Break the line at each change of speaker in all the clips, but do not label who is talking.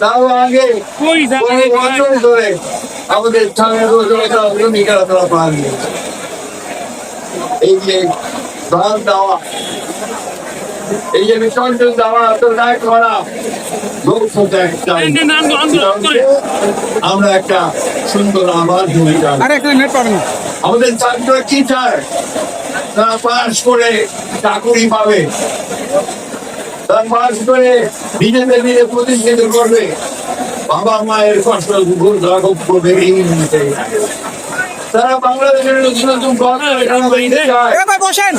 তাও আগে বছর ধরে আমাদের স্থানীয় লোকেরা ভূমিকা তারা পান এই যে ধান দেওয়া এই যে বিসর্জন দেওয়া তো করা। আমরা একটা সুন্দর আবার ভূমিকা আমাদের ছাত্ররা কি চায় তারা পাস করে চাকুরি পাবে। তারা পাস করে নিজেদের নিজে প্রতিষ্ঠিত করবে। বাবা মায়ের কষ্ট করবে তারা বাংলাদেশের নতুন নতুন
বসেন।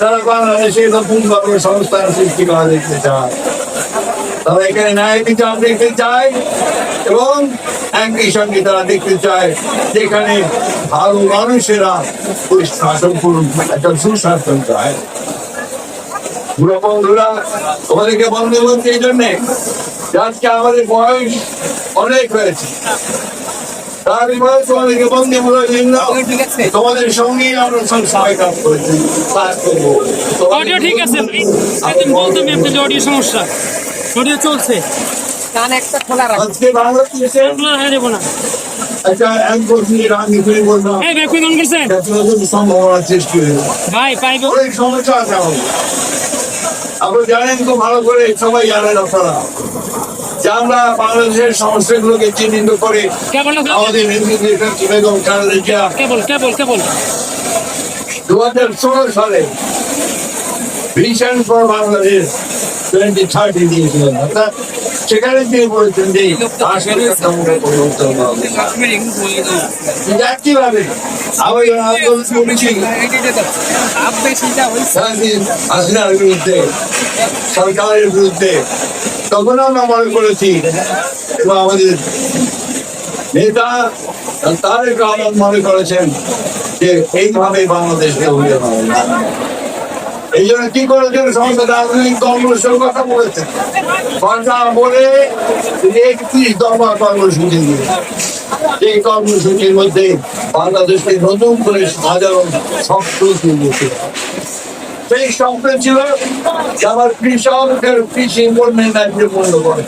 তারা বাংলাদেশে নতুন সৃষ্টি করা দেখতে চায়। তারা এখানে ন্যায় বিচার দেখতে চায় এবং একই সঙ্গে তারা দেখতে চায় যেখানে ভালো মানুষেরা ওই শাসন করুন একটা সুশাসন চায়। বুড়ো বন্ধুরা তোমাদেরকে বন্ধু বলছি এই জন্যে যে আজকে আমাদের বয়স অনেক হয়েছে। তোমাদেরকে বন্ধু বলে দিন
ঠিক আছে।
তোমাদের সঙ্গেই আমরা সব সময় কাজ করেছি কাজ করব।
অডিও ঠিক আছে ভাই একদিন বলতাম আপনাদের অডিও সমস্যা। অডিও চলছে।
একটা খোলা রাখ।
আজকে বাংলাদেশে
না। এই ভাই পাইব।
অনেক সমস্যা আছে আমাদের। আপনারা জানেন তো ভালো করে সবাই জানেন আপনারা যে আমরা বাংলাদেশের সমস্যাগুলোকে চিহ্নিত করে আমাদের বেগম খালেদা দু হাজার ষোলো সালে vision for Bangladesh twenty thirty দিয়েছিলেন অর্থাৎ সেখানে তিনি বলেছেন যে আসলে একইভাবে আমি আন্দোলন করেছি স্বাধীন বিরুদ্ধে সরকারের বিরুদ্ধে তখন আমরা মনে করেছি এবং আমাদের নেতা মনে করেছেন যে এইভাবে বাংলাদেশকে এই জন্য কি করেছেন? সমস্ত রাজনৈতিক দলগুলোর কথা বলেছেন। কথা বলে একত্রিশ কর্মসূচি এই কর্মসূচির মধ্যে বাংলাদেশকে নতুন করে সাজানো তুলেছে সেই সংস্থা ছিল যারা কৃষকদের কৃষি পণ্যের ন্যায্য মূল্য করে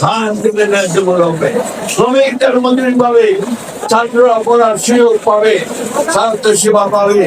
ধান দিলে ন্যায্য মূল্য হবে শ্রমিকদের মজুরি পাবে। ছাত্ররা পড়ার সুযোগ পাবে। স্বাস্থ্য সেবা পাবে